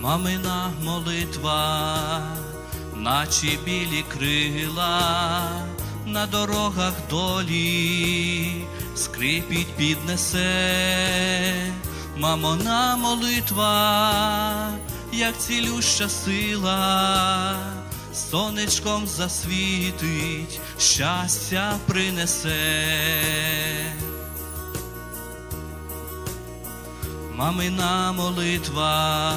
Мамина молитва, наче білі крила, на дорогах долі скрипіть піднесе, мамона молитва, як цілюща сила, сонечком засвітить, щастя принесе. Мамина молитва,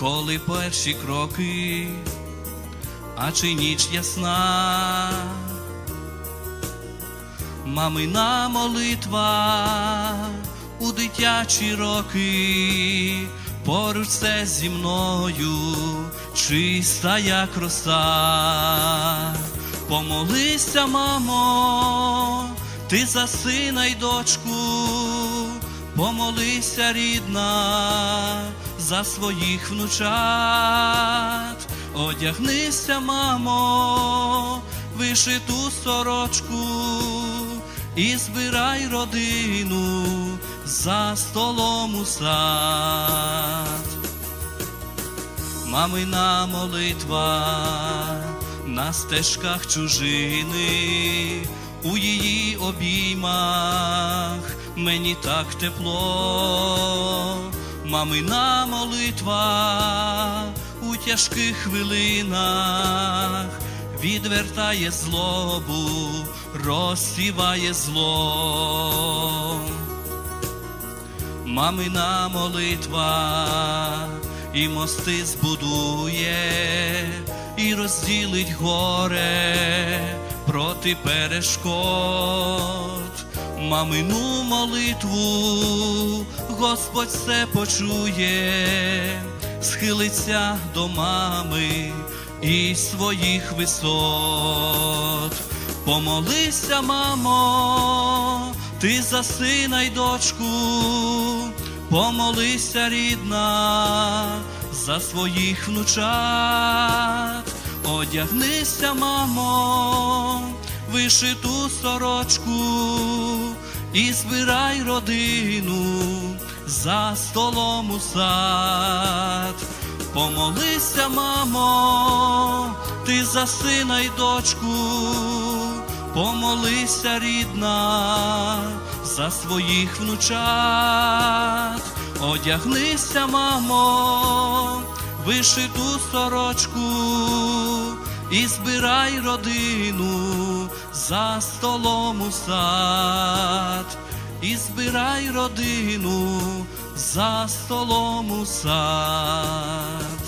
коли перші кроки, а чи ніч ясна, мамина молитва у дитячі роки, поруч все зі мною, чиста як роса. Помолися, мамо, ти за сина й дочку, помолися, рідна, за своїх внучат, одягнися, мамо, вишиту сорочку і збирай родину за столом у сад. Мамина молитва на стежках чужини, у її обіймах мені так тепло, мамина молитва у тяжких хвилинах відвертає злобу, розсіває зло мамина молитва і мости збудує, і розділить горе проти перешкод. Мамину молитву Господь все почує, схилиться до мами і своїх висот. Помолися, мамо, ти за сина й дочку, помолися, рідна, за своїх внучат, одягнися, мамо, вишиту сорочку і збирай родину за столом у сад. Помолися, мамо, ти за сина й дочку, помолися, рідна, за своїх внучат, одягнися, мамо, вишиту сорочку і збирай родину за столом у сад, і збирай родину за столом у сад.